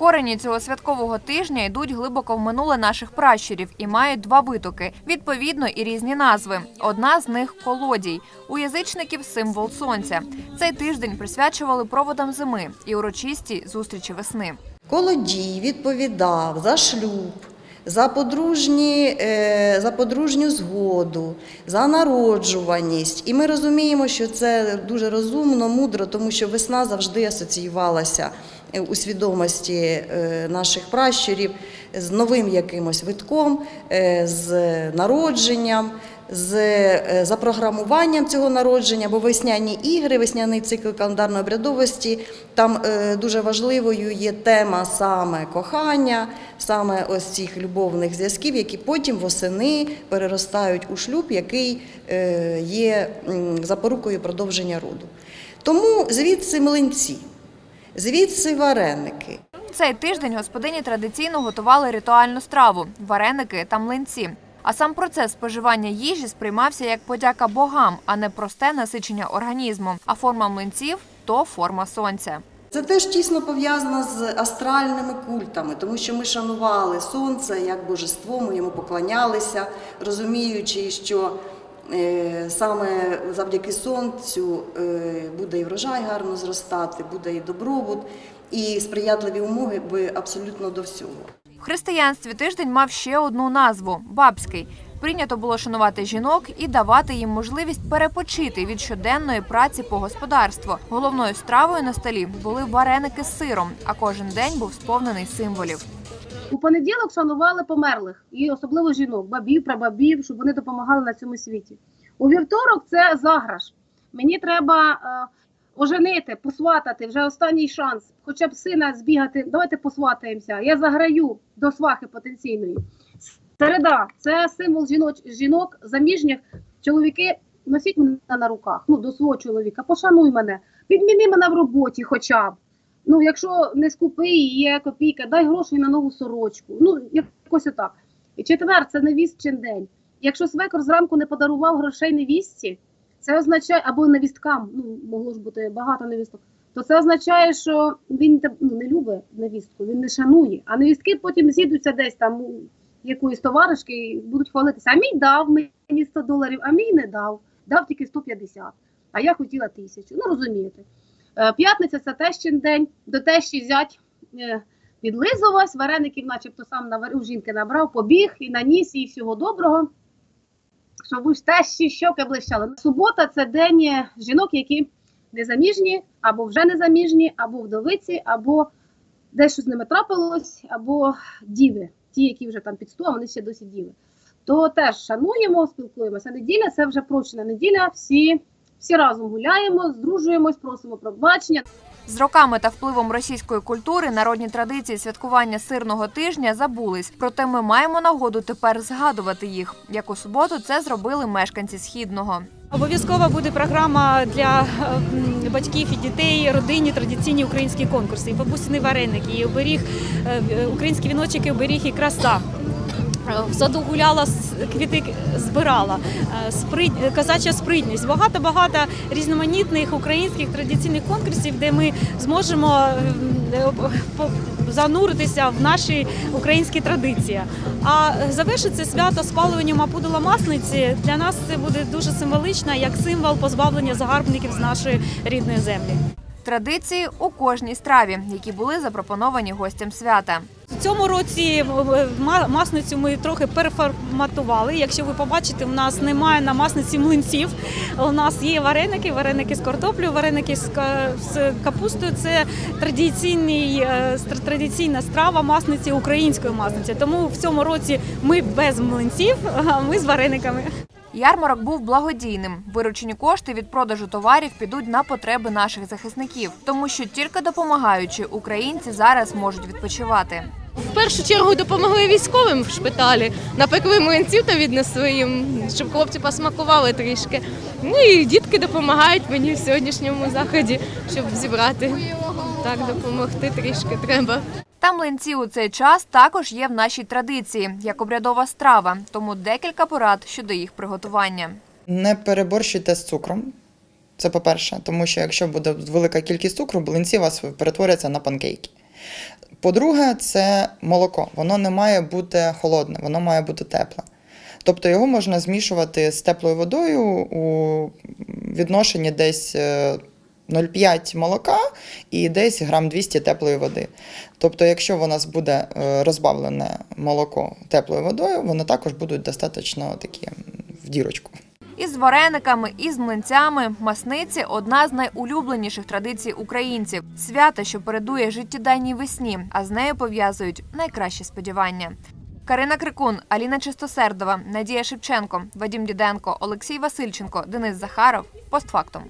Корені цього святкового тижня йдуть глибоко в минуле наших пращурів і мають два витоки, відповідно і різні назви. Одна з них колодій. У язичників символ сонця. Цей тиждень присвячували проводам зими і урочистій зустрічі весни. Колодій відповідав за шлюб, за, подружні, е, за подружню згоду, за народжуваність. І ми розуміємо, що це дуже розумно, мудро, тому що весна завжди асоціювалася у свідомості е, наших пращурів з новим якимось витком, е, з народженням. З е, запрограмуванням цього народження, бо весняні ігри, весняний цикл календарної обрядовості, там дуже важливою є тема саме кохання, саме ось цих любовних зв'язків, які потім восени переростають у шлюб, який є запорукою продовження роду. Тому звідси млинці, звідси вареники. Цей тиждень господині традиційно готували ритуальну страву вареники та млинці. А сам процес споживання їжі сприймався як подяка богам, а не просте насичення організму. А форма млинців то форма сонця. Це теж тісно пов'язано з астральними культами, тому що ми шанували сонце як божество, ми йому поклонялися, розуміючи, що саме завдяки сонцю е, буде і врожай гарно зростати, буде і добробут, і сприятливі умови абсолютно до всього. В християнстві тиждень мав ще одну назву бабський. Прийнято було шанувати жінок і давати їм можливість перепочити від щоденної праці по господарству. Головною стравою на столі були вареники з сиром, а кожен день був сповнений символів. У понеділок шанували померлих, і особливо жінок, бабів, прабабів, щоб вони допомагали на цьому світі. У вівторок це заграш. Мені треба е, оженити, посватати, вже останній шанс, хоча б сина збігати. Давайте посватаємося. Я заграю до свахи потенційної. Середа це символ жіноч, жінок заміжніх. Чоловіки носіть мене на руках, ну до свого чоловіка, пошануй мене, підміни мене в роботі, хоча б. Ну, якщо не скупий, є копійка, дай грошей на нову сорочку. Ну, якось отак. І четвер це невістчин день. Якщо свекор зранку не подарував грошей невістці, це означає, або невісткам, ну могло ж бути багато невісток, то це означає, що він ну, не любить невістку, він не шанує. А невістки потім з'їдуться десь там у якоїсь товаришки і будуть хвалитися. А мій дав мені 100 доларів, а мій не дав. Дав тільки 150, а я хотіла тисячу. Ну розумієте. Е, П'ятниця це тещин день, до тещі зять е, підлизувась, вареників, начебто сам навар- у жінки набрав, побіг і наніс їй всього доброго, щоб уж тещі щоки блищали. Субота це день е, жінок, які незаміжні, або вже незаміжні, або вдовиці, або десь щось з ними трапилось, або діви, ті, які вже там під 100, а вони ще досі діви. То теж шануємо, спілкуємося. Неділя це вже прощена неділя. Всі, всі разом гуляємо, здружуємось, просимо пробачення. З роками та впливом російської культури народні традиції святкування сирного тижня забулись. Проте ми маємо нагоду тепер згадувати їх. Як у суботу це зробили мешканці східного. Обов'язково буде програма для е, батьків і дітей, родинні традиційні українські конкурси. І бабусіни вареники, і оберіг, е, е, українські віночки, і оберіг і краса. Е, В саду гуляла, квіти збирала, Е, сприт, казача спритність. Багато-багато різноманітних українських традиційних конкурсів, де ми зможемо е, зануритися в наші українські традиції. А завершиться свято спалюванням Апудала Масниці. Для нас це буде дуже символично, як символ позбавлення загарбників з нашої рідної землі. Традиції у кожній страві, які були запропоновані гостям свята. У цьому році ма- масницю ми трохи переформатували. Якщо ви побачите, у нас немає на масниці млинців. У нас є вареники, вареники з картоплею, вареники з капустою. Це традиційний е, традиційна страва масниці української масниці. Тому в цьому році ми без млинців, а ми з варениками. Ярмарок був благодійним. Виручені кошти від продажу товарів підуть на потреби наших захисників, тому що тільки допомагаючи, українці зараз можуть відпочивати. В першу чергу допомогли військовим в шпиталі, напекли млинців та віднесли їм, щоб хлопці посмакували трішки. Ну і дітки допомагають мені в сьогоднішньому заході, щоб зібрати. Так, допомогти трішки треба. Та млинці у цей час також є в нашій традиції як обрядова страва, тому декілька порад щодо їх приготування. Не переборщуйте з цукром. Це по-перше, тому що якщо буде велика кількість цукру, блинці вас перетворяться на панкейки. По-друге, це молоко. Воно не має бути холодне, воно має бути тепле. Тобто його можна змішувати з теплою водою у відношенні десь е, 0,5 молока і десь грам 200 теплої води. Тобто, якщо у нас буде е, розбавлене молоко теплою водою, воно також будуть достатньо такі в дірочку. Із варениками, і з млинцями масниці одна з найулюбленіших традицій українців. Свято, що передує життєдайній весні, а з нею пов'язують найкращі сподівання. Карина Крикун, Аліна Чистосердова, Надія Шевченко, Вадім Діденко, Олексій Васильченко, Денис Захаров. Постфактум.